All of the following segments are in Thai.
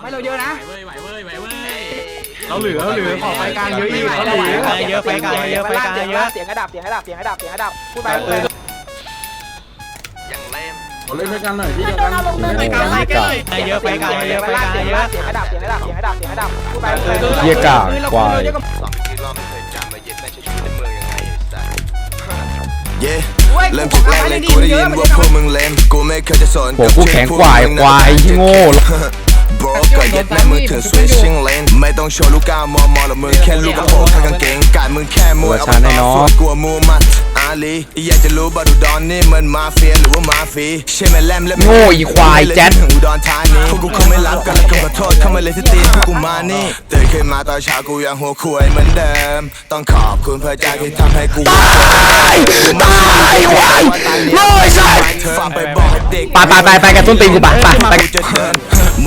ไม่เราเยอะนะ ไหวเว้ยไหวเว้ยไหวเว้ย เราเหลือเราเหลือขอไฟกลางเยอะอีกไม่เราไหวเหลือแล้วเยอะไปกลางเยอะไปกลางเยอะ เสียงกระดับเสียงกระดับเสียงกระดับเสียงกระดับเสียงกระดับพูดไปพูดไปขอเล่นด้วยกันหน่อยพี่โดนเอาลงเนินไปกลางไปกันเยอะไปกลางเยอะไปกลางเยอะเสียงกระดับเสียงกระดับเสียงกระดับเสียงกระดับพูดไปพูดไปเหี้ยกากควายเย่เริ่มจากแรกเลยกูได้ยินว่าพวกมึงเลมกูไม่เคยจะสนโหกูแข็งกว่าไอ้ควายที่โง่โบรก็ยัดแม่มือถึง switching lane ไม่ต้องโชว์ลูกก้าวมอมอหรอกมึงแค่ลูกกระโปรงข้างกางเกงกายมึงแค่มวยเอาไปต่อสู้กลัวมูมันอาลีอยากจะรู้บาดูดอนนี่มันมาเฟียหรือว่ามาฟีใช่ไหมแลมและโง่อีควายแจ๊ดถึงอุดรธานีพวกกูคงไม่รับกันแล้วก็ขอโทษเข้ามาเลยที่ตีนพวกกูมานี่ตื่นขึ้นมาตอนเช้ากูยังหัวคุยเหมือนเดิม ต้องขอบคุณพระเจ้าที่ทำให้กูตายตายควายโง่ไอ้สัสฟังไปบอกให้เด็กไปไปไปไปกันส้นตีนกูไปไปไปกูจะเดิน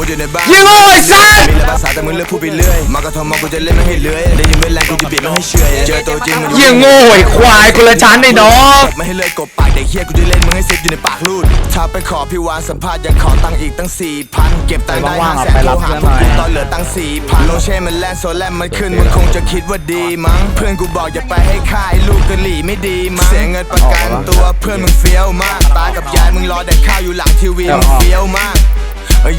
มุดอยู่ในบ้านยิงโง่ไอ้สัสมีแต่ภาษาแต่มึงเลือกพูดไปเรื่อยมากระทอมอกูจะเล่นไม่ให้เลื้อยได้ยินเวลากูจะเบียดไม่ให้เฉอยเจอตัวจริงมันยิงโง่ไอ้ควายคนละชั้นไอ้น้องไม่ให้เลือยกบปากเด็กเฮียกูจะเล่นมึงให้เซ็ตอยู่ในปากรูดถ้าไปขอพี่วานสัมภาษณ์ยังขอตังค์อีกตั้งสี่พันเก็บตังค์ได้ห้าแสนโทรหาพวกกูตอนเหลือตังค์สี่พันลงเช่มันแลนโซแลนมันขึ้นมึงคงจะคิดว่าดีมั้งเพื่อนกูบอกอย่าไปให้ค่ายลูกกะหลี่ไม่ดีมั้งเสียเงินประกันตัวเพื่อนมึงเฟี้ยวมากตากับยายมึงรอแต่ข้าวอยู่หลังทีวีมึงเฟี้ยวมากเ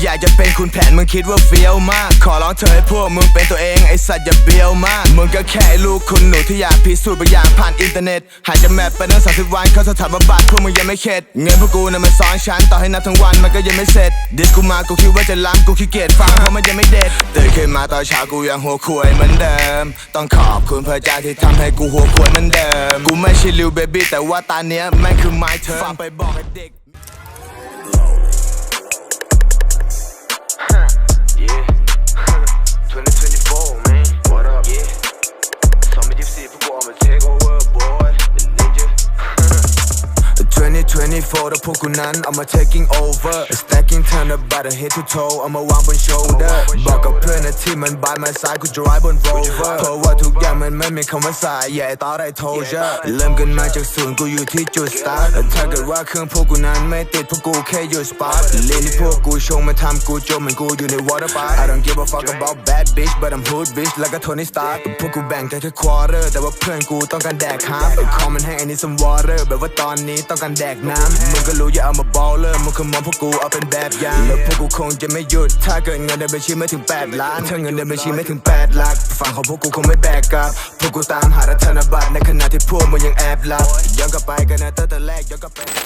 อยากจะเป็นคุณแผนมึงคิดว่าเฟี้ยวมาก ขอร้องเธอให้พวกมึงเป็นตัวเองไอสัตว์อย่าเบี้ยวมาก มึงก็แค่ลูกคุณหนูที่อยากพิสูจน์บางอย่างผ่านอินเทอร์เน็ต หายจะแมปไปตั้งสามสิบวันเข้าสถานบำบัดพวกมึงยังไม่เข็ด เงินพวกกูน่ะมันซ้อนชั้นต่อให้นับทั้งวันมันก็ยังไม่เสร็จ ดิสกูมากูคิดว่าจะล้ำกูขี้เกียจฟังเพราะมันยังไม่เด็ดตื่นขึ้นมาตอนเช้ากูยังหัวควยเหมือนเดิม ต้องขอบคุณพระเจ้าที่ทำให้กูหัวควยเหมือนเดิม กูไม่ใช่ลิวเบบี้แต่ว่าตาเนี้ยแม่งคือ my turn ฟังไปบอกให้เด็ก Yeah. 2024 แล้วพวกกูนั้นเอามา taking over stacking turn up by the head to toe เอามาวางบน shoulder บอกกับเพื่อนนะที่มันบายมาซ้ายกู drive บน rover เพราะว่าทุกอย่างมันไม่มีคำว่าสาย yeah I thought I told ya เริ่มกันมาจากศูนย์กูอยู่ที่จุด start ถ้าเกิดว่าเครื่องพวกกูนั้นไม่ติดพวกกูแค่อยู่ spot เล่นที่พวกกูชงมาทำกูจมเหมือนกูอยู่ใน water park I don't give a fuck about bad bitch but I'm hood bitch แล้วก็ Tony Stark พวกกูแบ่งกันแค่ quarter แต่ว่าเพื่อนกูต้องการแดก half คอมันแห้งไอ้นี่ some water แบบว่าตอนนี้ต้องการแดกน้ำมึงก็รู้อย่าเอามา baller มึงคือมองพวกกูเอาเป็นแบบอย่างแล้วพวกกูคงจะไม่หยุด ถ้าเกิดเงินในบัญชีไม่ถึง 8 ล้าน ถ้าเงินในบัญชีไม่ถึง8ลัก ฝั่งของพวกกูคงไม่แบกกลับ พวกกูตามหารัธนบัตรในขณะที่พวกมึงยังแอบหลับย้อนกลับไปกันนะตั้งแต่แรกย้อนกลับไป